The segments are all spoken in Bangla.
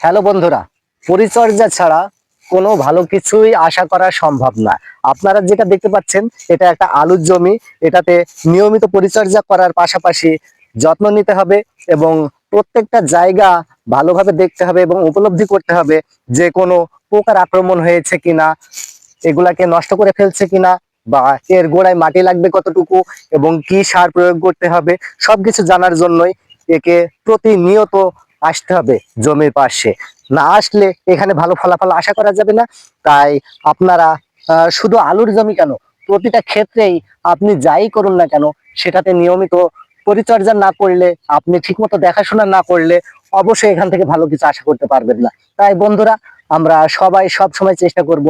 হ্যালো বন্ধুরা, পরিচর্যা ছাড়া কোনো ভালো কিছুই আশা করা সম্ভব না। আপনারা যেটা দেখতে পাচ্ছেন, এটা একটা আলুর জমি, এটাতে নিয়মিত পরিচর্যা করার পাশাপাশি যত্ন নিতে হবে এবং প্রত্যেকটা জায়গা ভালোভাবে দেখতে হবে এবং উপলব্ধি করতে হবে যে কোনো পোকার আক্রমণ হয়েছে কিনা, এগুলাকে নষ্ট করে ফেলছে কিনা বা এর গোড়ায় মাটি লাগবে কতটুকু এবং কি সার প্রয়োগ করতে হবে, সবকিছু জানার জন্যই একে প্রতিনিয়ত আসতে হবে জমির পাশে। না আসলে এখানে ভালো ফলাফল আশা করা যাবে না। তাই আপনারা শুধু আলুর জমি কেন, প্রতিটা ক্ষেত্রেই আপনি যাই করুন না কেন, সেটাতে নিয়মিত পরিচর্যা না করলে, আপনি ঠিকমতো দেখাশোনা না করলে অবশ্যই এখান থেকে ভালো কিছু আশা করতে পারবেন না। তাই বন্ধুরা, আমরা সবাই সব সময় চেষ্টা করব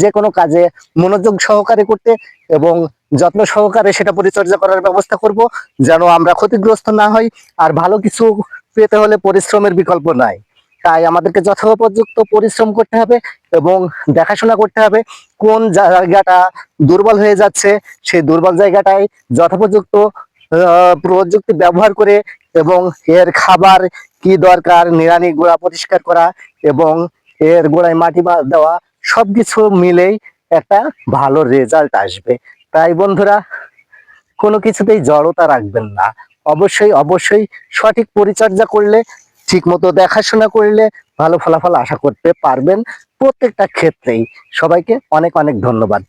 যে কোনো কাজে মনোযোগ সহকারে করতে এবং যত্ন সহকারে সেটা পরিচর্যা করার ব্যবস্থা করব, যেন আমরা ক্ষতিগ্রস্ত না হই। আর ভালো কিছু পেতে হলে পরিশ্রমের বিকল্প নাই। তাই আমাদেরকে যথোপযুক্ত পরিশ্রম করতে হবে এবং দেখাশোনা করতে হবে কোন জায়গাটা দুর্বল হয়ে যাচ্ছে। সেই দুর্বল জায়গাটাই যথোপযুক্ত প্রযুক্তি ব্যবহার করে এবং এর খাবার কি দরকার, নিড়ানি গোড়া পরিষ্কার করা এবং এর গোড়ায় মাটি দেওয়া সবকিছু মিলেই একটা ভালো রেজাল্ট আসবে। তাই বন্ধুরা, কোনো কিছুতেই জড়তা রাখবেন না। অবশ্যই অবশ্যই সঠিক পরিচর্যা করলে ঠিক মতো দেখাশোনা করলে ভালো ফলাফল আশা করতে পারবেন প্রত্যেকটা ক্ষেত্রেই। সবাইকে অনেক অনেক ধন্যবাদ।